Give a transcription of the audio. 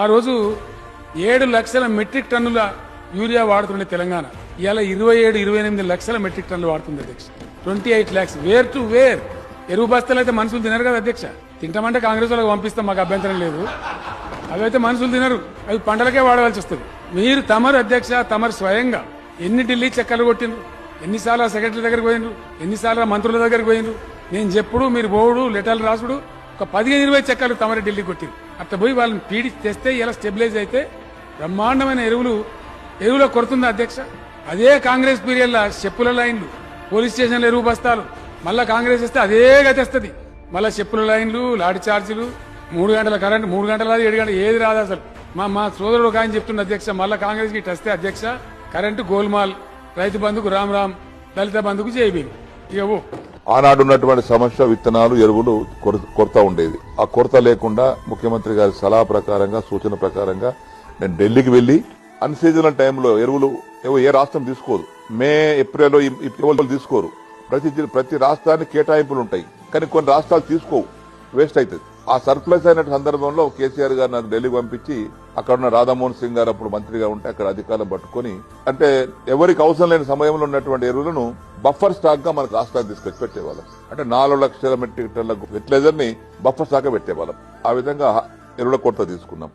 ఆ రోజు ఏడు లక్షల మెట్రిక్ టన్నుల యూరియా వాడుతుండే తెలంగాణ. ఇలా ఇరవై ఏడు ఇరవై ఎనిమిది లక్షల మెట్రిక్ టన్నులు వాడుతుంది అధ్యక్ష. Twenty eight lakhs. Where to where. ఎరువు బస్తాలు అయితే మనుషులు తినరు కదా అధ్యక్ష. తింటామంటే కాంగ్రెస్ వాళ్ళకి పంపిస్తాం మాకు అభ్యంతరం లేదు. అవి అయితే మనుషులు తినరు. అవి పంటలకే వాడవలసి వస్తుంది. మీరు తమరు అధ్యక్ష తమరు స్వయంగా ఎన్ని ఢిల్లీ చెక్కలు కొట్టిండ్రు? ఎన్నిసార్లు సెక్రటరీ దగ్గరికి పోయినరు ఎన్నిసార్లు మంత్రుల దగ్గరికి పోయినరు నేను చెప్పుడు మీరు పోవుడు లెటర్లు రాసుడు. ఒక పదిహేను ఇరవై చెక్కలు తమరి ఢిల్లీ కొట్టింది అట్లా పోయి వాళ్ళని పీడి తెస్తే ఇలా స్టెబిలైజ్ అయితే బ్రహ్మాండమైన ఎరువులు ఎరువుల కొడుతుంది అధ్యక్ష? అదే కాంగ్రెస్ పీరియడ్లో చెప్పుల లైన్లు పోలీస్ స్టేషన్లు ఎరువు బస్తాలు మళ్ళా కాంగ్రెస్ వస్తే అదే గతిస్తుంది మళ్ళా చెప్పుల లైన్లు లాఠీ ఛార్జీలు మూడు గంటల కరెంట్ మూడు గంటల రాదు ఏడు గంటల ఏది రాదు అసలు. మా మా సోదరుడు ఒక ఆయన చెప్తున్న అధ్యక్ష మళ్ళా కాంగ్రెస్ ఇటు వస్తే అధ్యక్ష కరెంటు గోల్మాల్ రైతు బంధుకు రామ్ రామ్ దళిత బంధుకు జైబీ ఇక ఓ ఆనాడు ఉన్నటువంటి సమస్య విత్తనాలు ఎరువులు కొరత ఉండేది. ఆ కొరత లేకుండా ముఖ్యమంత్రి గారి సలహా ప్రకారంగా సూచన ప్రకారంగా నేను ఢిల్లీకి వెళ్ళి అన్ సీజనల్ టైంలో ఎరువులు ఏ రాష్ట్రం తీసుకోదు. మే ఏప్రిల్ ఎవరు తీసుకోరు. ప్రతి ప్రతి రాష్ట్రానికి కేటాయింపులు ఉంటాయి. కానీ కొన్ని రాష్ట్రాలు తీసుకోవు. వేస్ట్ అవుతుంది. ఆ సర్ప్లస్ అయిన సందర్భంలో కేసీఆర్ గారు నాకు ఢిల్లీకి పంపించి అక్కడ ఉన్న రాధామోహన్ సింగ్ గారు అప్పుడు మంత్రిగా ఉంటే అక్కడ అధికారం పట్టుకొని అంటే ఎవరికి అవసరం లేని సమయంలో ఉన్నటువంటి ఎరువులను బఫర్ స్టాక్గా మనకు రాష్ట్రానికి తీసుకొచ్చి పెట్టేవాళ్ళం. అంటే నాలుగు లక్షల మెట్రిక్ టన్ల ఫెర్టిలైజర్ని బఫర్ స్టాక్ పెట్టేవాళ్ళం. ఆ విధంగా ఎరువుల కొరత తీసుకున్నాం.